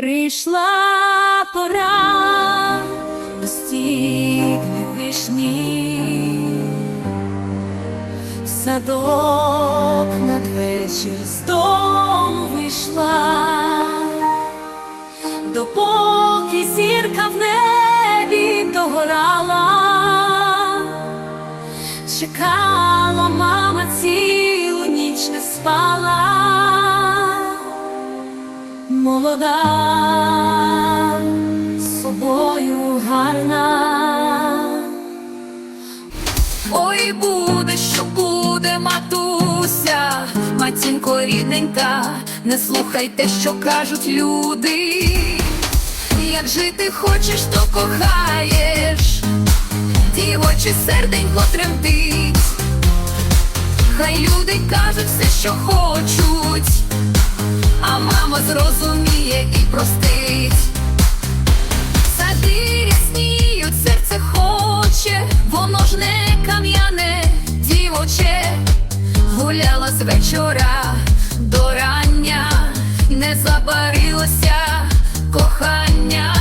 Прийшла пора достигли вишні, садок надвечір з дому вийшла, допоки зірка в небі догорала, чекала мама цілу ніч не спала молода, з собою гарна. Ой, буде, що буде, матуся, матінко рідненька, не слухайте, що кажуть люди. Як жити хочеш, то кохаєш, дівоче серденько тремтить. Хай люди кажуть все, що хочуть а мама зрозуміє вечора до рання, не забарилося кохання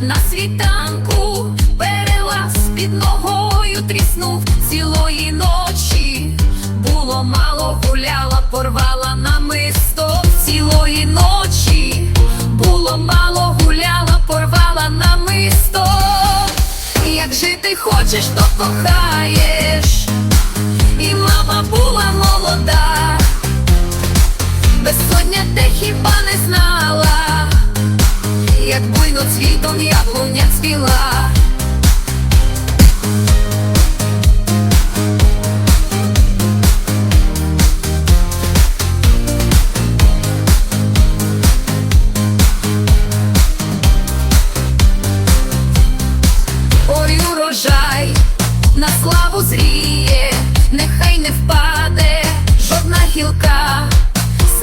на світанку, перелаз під ногою тріснув цілої ночі. Було мало, гуляла, порвала намисто цілої ночі. Було мало, гуляла, порвала намисто. Як жити хочеш, то кохаєш. І мама була безсоння те хіба не знала, як буйно цвітом яблуня цвіла. Ой, урожай на славу зріє, нехай не впаде жодна гілка,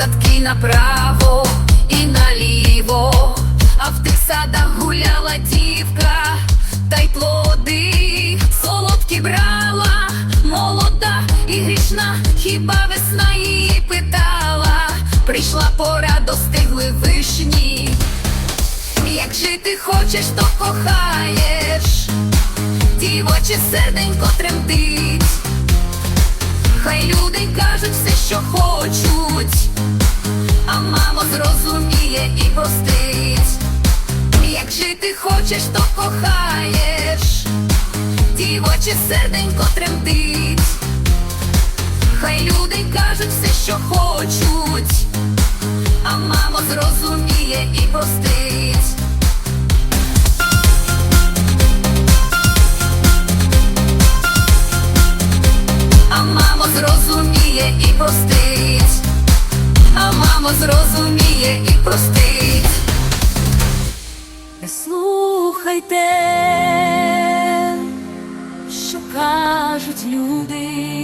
садки направо і наліво, а в тих садах гуляла дівка, та й плоди солодкі брала, молода і грішна, хіба весна її питала, прийшла пора, достигли вишні. Як жити хочеш, то кохаєш, дівоче серденько тремтить, хай люди кажуть все, що хочуть, зрозуміє і простить. Як жити хочеш, то кохаєш, дівоче серденько тремтить, хай люди кажуть все, що хочуть а мамо зрозуміє і простить. Простить. Слухайте, що кажуть люди.